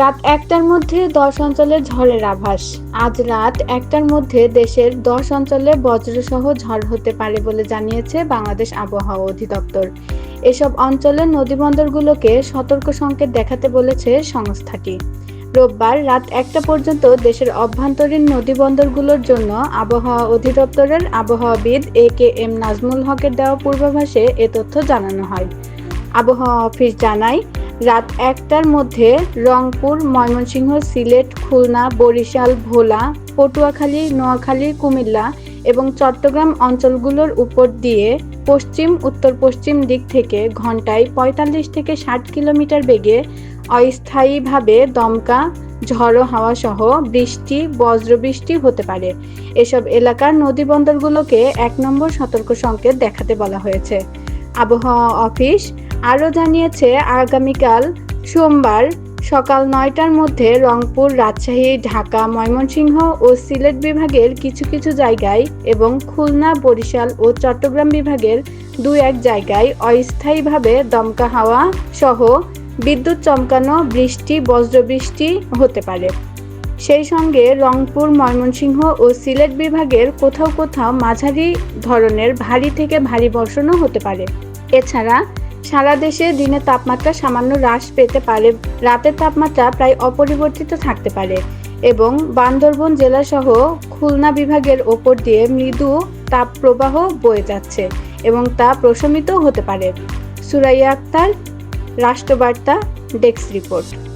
রাত একটার মধ্যে দশ অঞ্চলে ঝড়ের আভাস। আজ রাত একটার মধ্যে দেশের দশ অঞ্চলে বজ্রসহ ঝড় হতে পারে বলে জানিয়েছে বাংলাদেশ আবহাওয়া অধিদপ্তর। এসব অঞ্চলের নদীবন্দরগুলোকে সতর্ক সংকেত দেখাতে বলেছে সংস্থাটি। রোববার রাত একটা পর্যন্ত দেশের অভ্যন্তরীণ নদীবন্দরগুলোর জন্য আবহাওয়া অধিদপ্তরের আবহাওয়াবিদ এ কে এম নাজমুল হকের দেওয়া পূর্বাভাসে এ তথ্য জানানো হয়। আবহাওয়া অফিস জানায় রাত একটার মধ্যে রংপুর, ময়মনসিংহ, সিলেট, খুলনা, বরিশাল, ভোলা, পটুয়াখালী, নোয়াখালী, কুমিল্লা এবং চট্টগ্রাম অঞ্চলগুলোর উপর দিয়ে পশ্চিম উত্তর পশ্চিম দিক থেকে ঘন্টায় পঁয়তাল্লিশ থেকে ষাট কিলোমিটার বেগে অস্থায়ীভাবে দমকা, ঝড়ো হাওয়া সহ বৃষ্টি, বজ্রবৃষ্টি হতে পারে। এসব এলাকার নদীবন্দরগুলোকে এক নম্বর সতর্ক সংকেত দেখাতে বলা হয়েছে। আবহাওয়া অফিস আরও জানিয়েছে আগামীকাল সোমবার সকাল নয়টার মধ্যে রংপুর, রাজশাহী, ঢাকা, ময়মনসিংহ ও সিলেট বিভাগের কিছু কিছু জায়গায় এবং খুলনা, বরিশাল ও চট্টগ্রাম বিভাগের দু এক জায়গায় অস্থায়ীভাবে দমকা হাওয়া সহ বিদ্যুৎ চমকানো বৃষ্টি, বজ্রবৃষ্টি হতে পারে। সেই সঙ্গে রংপুর, ময়মনসিংহ ও সিলেট বিভাগের কোথাও কোথাও মাঝারি ধরনের ভারী থেকে ভারী বর্ষণও হতে পারে। এছাড়া সারা দেশে দিনের তাপমাত্রা সামান্য হ্রাস পেতে পারে। রাতের তাপমাত্রা প্রায় অপরিবর্তিত থাকতে পারে এবং বান্দরবন জেলাসহ খুলনা বিভাগের ওপর দিয়ে মৃদু তাপ প্রবাহ বয়ে যাচ্ছে এবং তা প্রশমিত হতে পারে। Suraiya Akter, Rashtrabarta, desk report.